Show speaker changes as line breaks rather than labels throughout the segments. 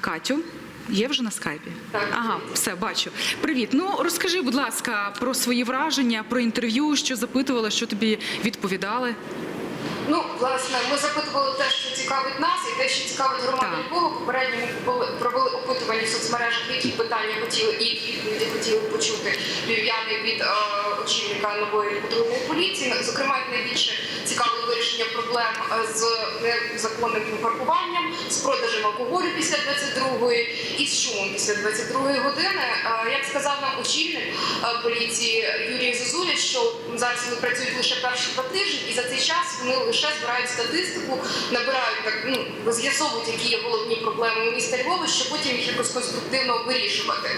Катю. Є вже на скайпі?
Так.
Ага, все бачу. Привіт. Ну розкажи, будь ласка, про свої враження, про інтерв'ю, що запитували, що тобі відповідали.
Ну, власне, ми запитували те, що цікавить нас, і те, що цікавить громаду. Львова. Попередньо ми провели- опитування в соцмережах, які питання хотіли і відповіді хотіли почути львів'яни від е, очільника нової патрульної поліції. Зокрема, найбільше цікавить вирішення проблем е, з незаконним паркуванням, з продажем алкоголю після 22-ї і з шумом після 22-ї години. Е, Як сказав нам очільник е, поліції Юрій Зозуля, що зараз вони працюють лише перші два тижні, і за цей час вони лише збирають статистику, набирають ну з'ясовують, які є головні проблеми у міста Львова, щоб потім їх якось конструктивно вирішувати.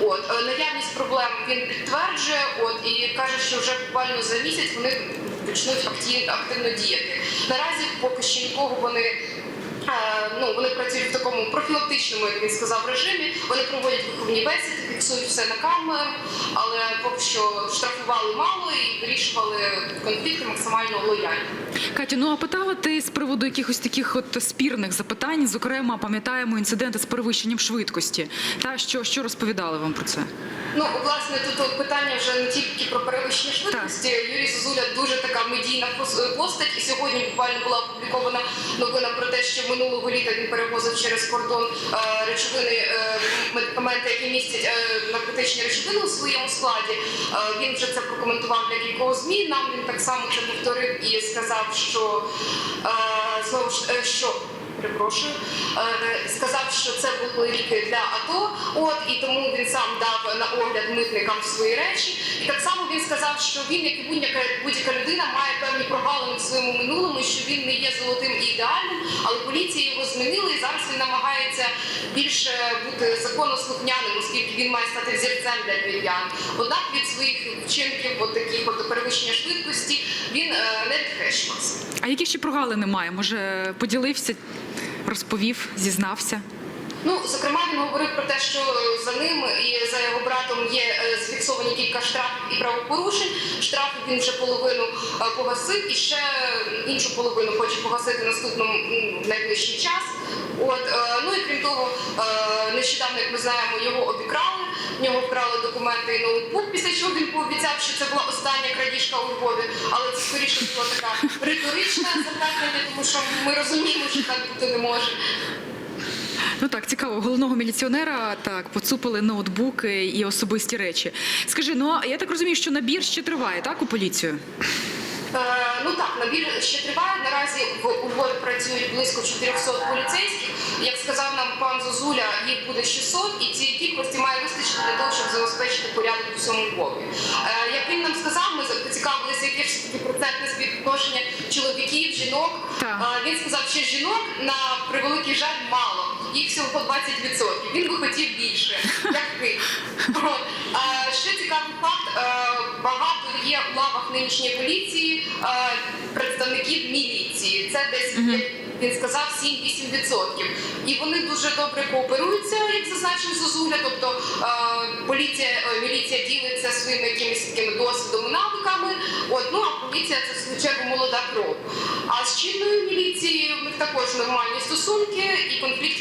От е, наявність проблем він підтверджує, от і каже, що вже буквально за місяць вони почнуть активно діяти. Наразі поки що нікого вони. Вони працюють в такому профілактичному, як він сказав, режимі. Вони проводять виховні бесіди, фіксують все на камеру, але поки що штрафували мало і вирішували конфлікти максимально лояльно.
Катю, ну а питала ти з приводу якихось таких от спірних запитань, зокрема, пам'ятаємо інциденти з перевищенням швидкості. Та що, що розповідали вам про це?
Ну, власне, тут питання вже не тільки про перевищення швидкості. Юрій Зозуля дуже така медійна постать. І сьогодні буквально була опублікована новина про те, що минулого літа він перевозив через кордон е, речовини, е, медикаменти, які містять е, наркотичні речовини у своєму складі. Він вже це прокоментував для кількох змі. Нам він так само це повторив і сказав, що знову ж що. Перепрошую, сказав, що це були ліки для АТО, от і тому він сам дав на огляд митникам свої речі. І так само він сказав, що він, як і будь-яка будь-яка людина, має певні прогалини в своєму минулому, що він не є золотим але поліція його змінила, і зараз він намагається більше бути законослухняним, оскільки він має стати взірцем для львів'ян. Однак від своїх вчинків, от таких от перевищення швидкості, він е, не відхрещувався.
А які ще прогалини має? Може, поділився, розповів, зізнався?
Ну, зокрема, він говорив про те, що за ним і за його братом є е, зафіксовані кілька штрафів правопорушень. Штрафи він вже половину е, погасив і ще іншу половину хоче погасити наступному найближчий час. От е, ну і крім того, е, нещодавно, як ми знаємо, його обікрали. В нього вкрали документи і ноутбук, після чого він пообіцяв, що це була остання крадіжка у Львові. Але це скоріше була така риторична запевнення, тому що ми розуміємо, що так бути не може.
Ну так, цікаво, головного міліціонера так поцупили ноутбуки і особисті речі. Скажи, ну я так розумію, що набір ще триває, так, у поліцію?
Е, Ну так, набір ще триває. Наразі в у Львові працюють близько 400 поліцейських. Як сказав нам пан Зозуля, їх буде 600, і цієї кількості має вистачити для того, щоб забезпечити порядок у всьому Львові. Е, Як він нам сказав, ми поцікавилися, яке ж таки процентне співвідношення чоловіків, жінок.
Так.
Він сказав, що жінок на превеликий жаль мало. Їх всього по 20%. Він би хотів більше. Як ви? Ще цікавий факт: е, багато є в лавах нинішньої поліції е, представників міліції. Це десь він сказав 7-8%. І вони дуже добре кооперуються, як зазначив Зозуля. Тобто е, поліція, е, міліція ділиться своїми якимись такими досвідом і навиками. От ну а поліція це в свою чергу молода кров. А з чинною міліцією в них також нормальні стосунки і немає.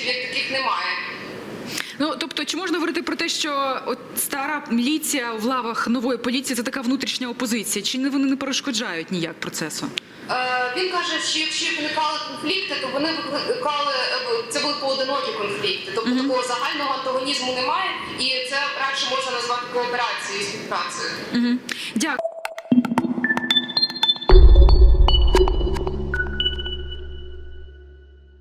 Ну тобто, чи можна говорити про те, що от стара міліція в лавах нової поліції це така внутрішня опозиція? Чи не вони не перешкоджають ніяк процесу?
Е, Він каже, що якщо виникали конфлікти, то вони викликали е, це були поодинокі конфлікти. Тобто такого загального антагонізму немає, і це радше можна назвати кооперацією і співпрацею.
Угу. Дякую.